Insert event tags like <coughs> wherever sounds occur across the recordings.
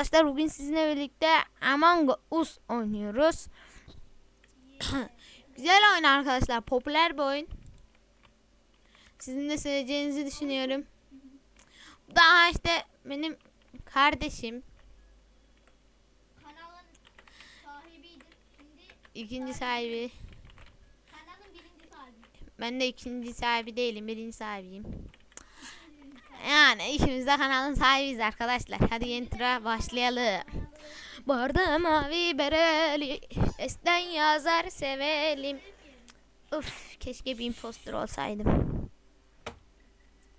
Arkadaşlar. Bugün sizinle birlikte Among Us oynuyoruz. <coughs> Güzel oyun arkadaşlar. Popüler bir oyun. Sizin de seveceğinizi düşünüyorum. Daha işte benim kardeşim. Kanalın sahibiydim. Şimdi ikinci sahibi. kanalın birinci sahibi. Ben de ikinci sahibi değilim. Birinci sahibiyim. Yani ikimiz de kanalın sahibiyiz arkadaşlar. Hadi yeni tura başlayalım. Barda mavi bereli Esten yazar sevelim Uf keşke bir impostor olsaydım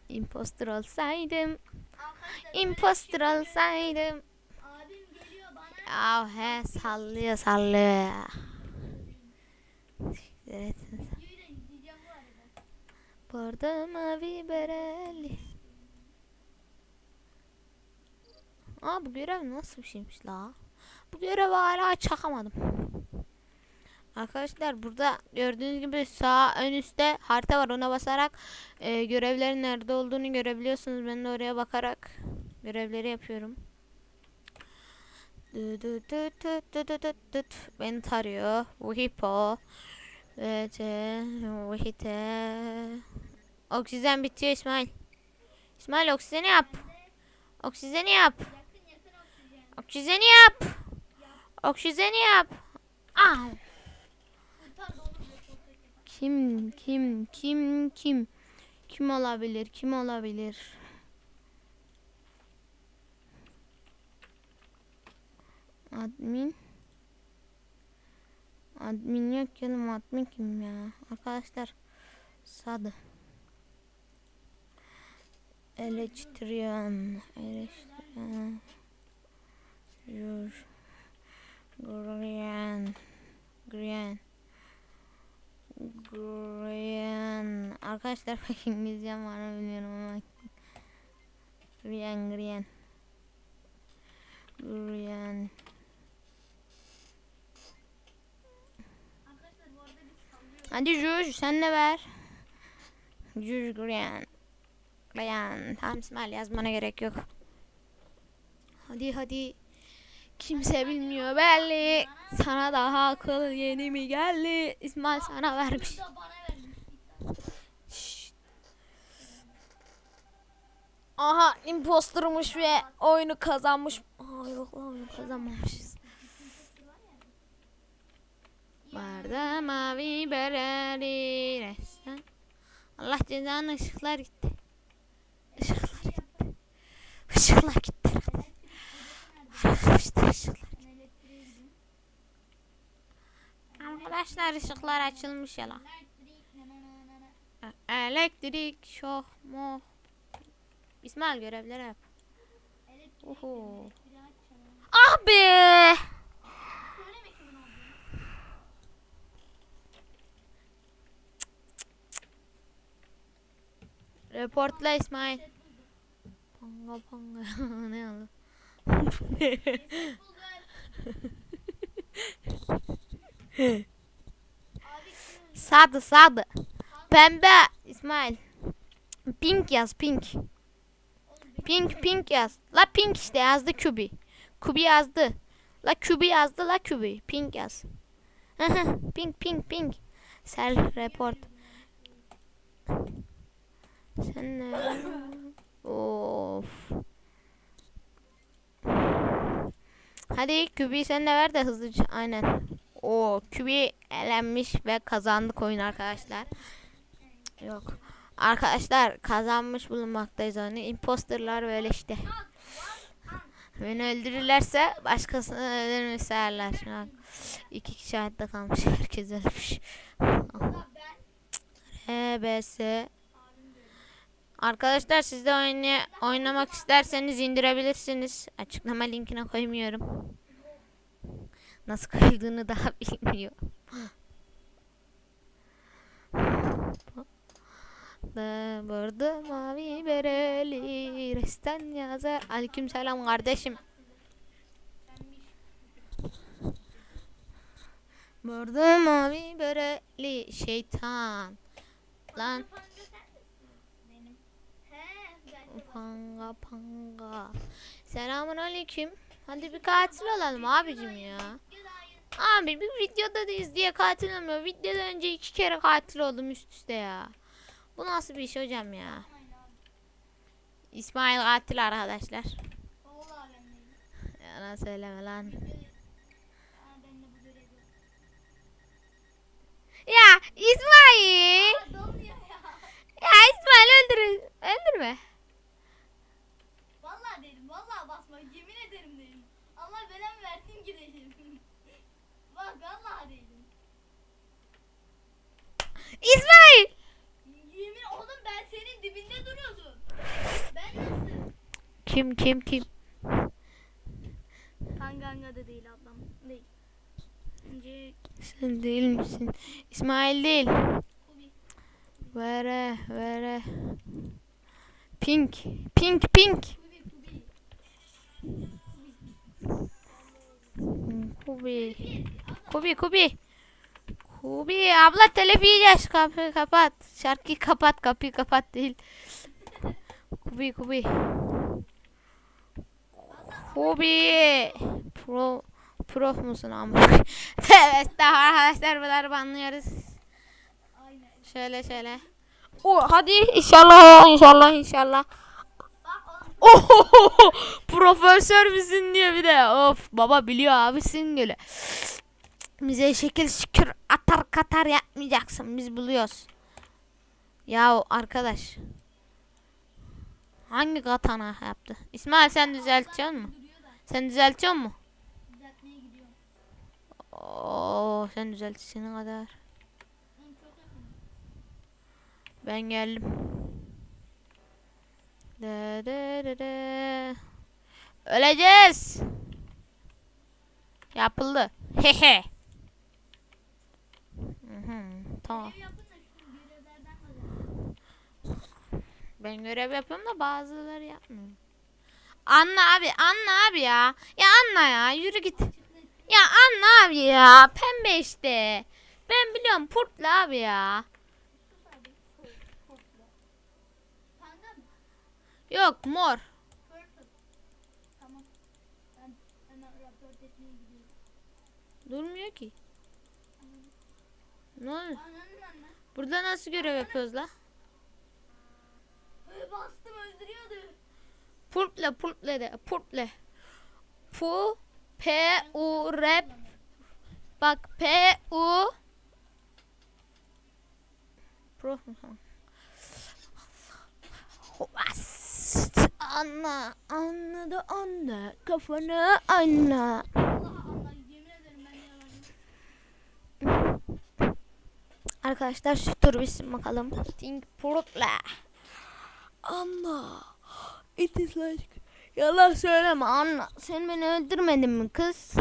Impostor olsaydım Impostor olsaydım. Ya he sallıyor sallıyor. Barda mavi bereli Aa bu görev nasıl bir şeymiş la? Bu görev hala çakamadım. Arkadaşlar burada gördüğünüz gibi sağ ön üstte harita var. Ona basarak e, görevlerin nerede olduğunu görebiliyorsunuz. Ben de oraya bakarak görevleri yapıyorum. Beni tarıyor. Wipo. Vihite. Oksijen bitiyor İsmail. İsmail oksijeni yap. Oksijeni yap. Oksijeni yap. Oksijeni yap. Ah. Kim kim kim kim kim olabilir? Kim olabilir? Admin Admin yok canım admin kim ya? Arkadaşlar sadı. Eleştiriyorum. Eleştiriyorum. Arkadaşlar <laughs> pek İngilizcem var mı bilmiyorum ama. Arada biz sallıyoruz. Hadi Juj sen de ver. Juj Grian. Grian. Tamam İsmail yazmana gerek yok. Hadi hadi. Kimse bilmiyor belli. Sana daha akıl yeni mi geldi? İsmail sana vermiş. Bu da bana vermiş. Şşt. Aha impostormuş ve oyunu kazanmış. Aa yok lan oyunu kazanmamışız. Barda mavi bereli ressam. Allah cezanı ışıklar gitti. Işıklar gitti. Işıklar gitti. Arkadaşlar ışıklar. Gideyim. Arkadaşlar ışıklar açılmış ya lan. Elektrik. na na İsmail görevleri yap. Oho. Ah be! Reportla İsmail. Panga panga. <laughs> ne oldu? Sadı sadı. Pembe İsmail. Pink yaz pink. Pink pink yaz. La pink işte yazdı Kübi. Kübi yazdı. La Kübi yazdı la Kübi. Pink yaz. Pink pink pink. Sel report. Sen ne? Of. Hadi Kübi sen de ver de hızlıca. Aynen. O Kübi elenmiş ve kazandık oyun arkadaşlar. Yok. Arkadaşlar kazanmış bulunmaktayız oyunu. Imposterlar böyle işte. Beni öldürürlerse başkasını öldürmüşlerler. Şu an iki kişi hayatta kalmış. Herkes ölmüş. HBS Arkadaşlar siz de oyunu oynamak isterseniz indirebilirsiniz. Açıklama linkine koymuyorum. Nasıl koyulduğunu daha <laughs> bilmiyorum. Da mavi bereli resten yazar. Aleyküm selam kardeşim. Burada mavi bereli şeytan. Lan Panga panga. Selamun aleyküm. Hadi bir katil olalım abicim ya. Abi bir videodayız diye katil olmuyor. Videodan önce iki kere katil oldum üst üste ya. Bu nasıl bir iş hocam ya? İsmail katil arkadaşlar. Yalan söyleme lan. Ya İsmail. Kim kim kim? Hanganga da değil ablam. Değil. Önce Sen değil misin? İsmail değil. Vere vere. Pink. Pink pink. Kubi. Kubi kubi. Kubi abla telef yiyeceğiz. Kapıyı kapat. Şarkıyı kapat. Kapıyı kapat değil. Kubi kubi. Kubi. Pro Prof musun ama? <laughs> evet daha arkadaşlar bunları banlıyoruz. Aynen. Şöyle şöyle. O hadi inşallah inşallah inşallah. Profesör müsün diye bir de. Of baba biliyor abisin göre. Bize şekil şükür atar katar yapmayacaksın. Biz buluyoruz. Ya arkadaş. Hangi katana yaptı? İsmail sen düzeltiyor mu? Sen düzeltiyor mu? Düzeltmeye gidiyorum. Oo sen kadar. Oğlum çok yakın. Ben geldim. De de de de. Öleceğiz. Yapıldı. Hehe. Tamam. Ben görev yapıyorum da bazıları yapmıyor. Anla abi, anla abi ya. Ya anla ya, yürü git. Ya anla abi ya. Pembe işte. Ben biliyorum purtlu abi ya. Yok mor. Durmuyor ki. Ne oluyor? Burada nasıl görev yapıyoruz la? Bastım öldürüyordu. Purple purple de purple. Pu P U rap. Bak P U Pro. Anla, anladı anla, kafanı anla. Arkadaşlar şu tur bitsin bakalım. Think Purple. Anla. It is like. Yalan söyleme anla. Sen beni öldürmedin mi kız?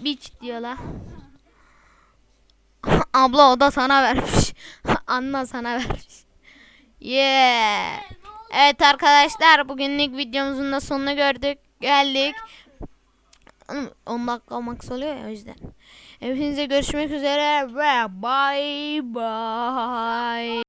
Bitch diyorlar. Abla o da sana vermiş. Anla sana vermiş. Yeah. Evet arkadaşlar bugünlük videomuzun da sonuna gördük. Geldik. 10 dakika max oluyor ya o yüzden. Hepinize görüşmek üzere ve bye bye.